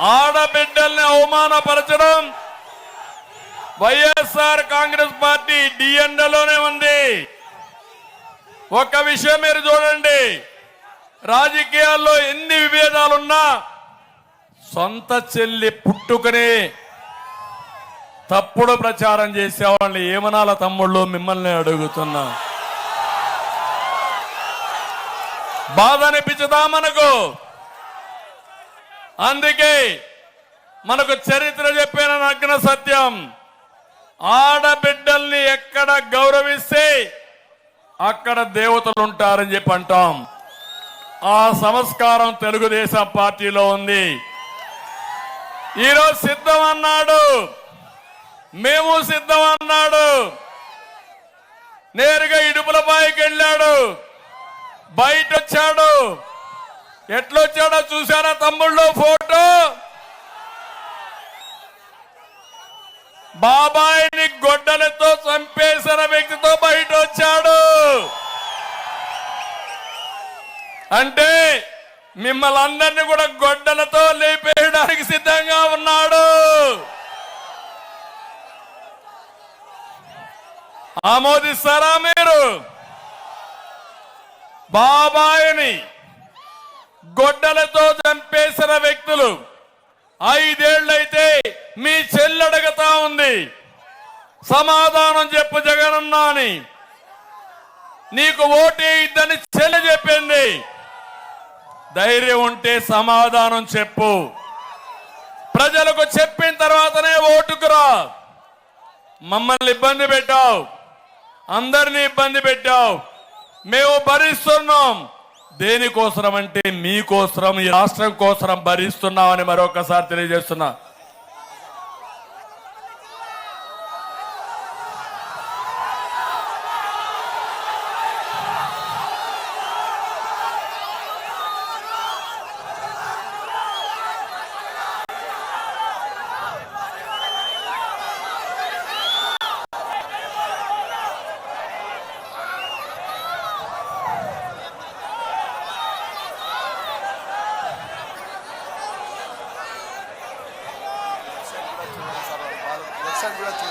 ఆడబిడ్డల్ని అవమానపరచడం YSR Congress party డిఎండలోనే ఉంది. ఒక విషయం మీరు చూడండి. రాజకీయాల్లో ఎన్ని విభేదాలున్నా సొంత చెల్లి పుట్టుకుని తప్పుడు ప్రచారం చేసేవాళ్ళు ఏమనాల తమ్ముళ్ళు మిమ్మల్ని అడుగుతున్నా. బాధ అనిపించదా మనకు? అందుకే మనకు చరిత్ర చెప్పిన నగ్న సత్యం. ఆడబిడ్డల్ని ఎక్కడ గౌరవిస్తే అక్కడ దేవతలు ఉంటారని చెప్పి అంటాం. ఆ సంస్కారం తెలుగుదేశం పార్టీలో ఉంది. ఈరోజు సిద్ధం అన్నాడు. మేము సిద్ధం అన్నాడు. నేరుగా ఇడుపులపాయికి వెళ్ళాడు. బయట వచ్చాడు ఎట్లొచ్చాడో చూసారా తమ్ముళ్ళు ఫోటో? బాబాయిని గొడ్డలతో చంపేసిన వ్యక్తితో బయట వచ్చాడు అంటే మిమ్మల్ని అందరినీ కూడా గొడ్డలతో లేపేయడానికి సిద్ధంగా ఉన్నాడు. ఆమోదిస్తారా మీరు? బాబాయిని గొడ్డలతో చంపేసిన వ్యక్తులు. ఐదేళ్ళైతే మీ చెల్లడగతా ఉంది. సమాధానం చెప్పు జగనన్నా అని నీకు ఓటే ఇద్దని చెల్లె చెప్పింది. ధైర్యం ఉంటే సమాధానం చెప్పు. ప్రజలకు చెప్పిన తర్వాతనే ఓటుకురా మమ్మల్ని ఇబ్బంది పెట్టావు. అందరినీ ఇబ్బంది పెట్టావు. మేము భరిస్తున్నాం. దేనికోసరం అంటే మీకోసరం ఈ రాష్ట్రం కోసరం భరిస్తున్నామని మరొకసారి తెలియజేస్తున్నా. వెబ్సైట్ కూడా చూడండి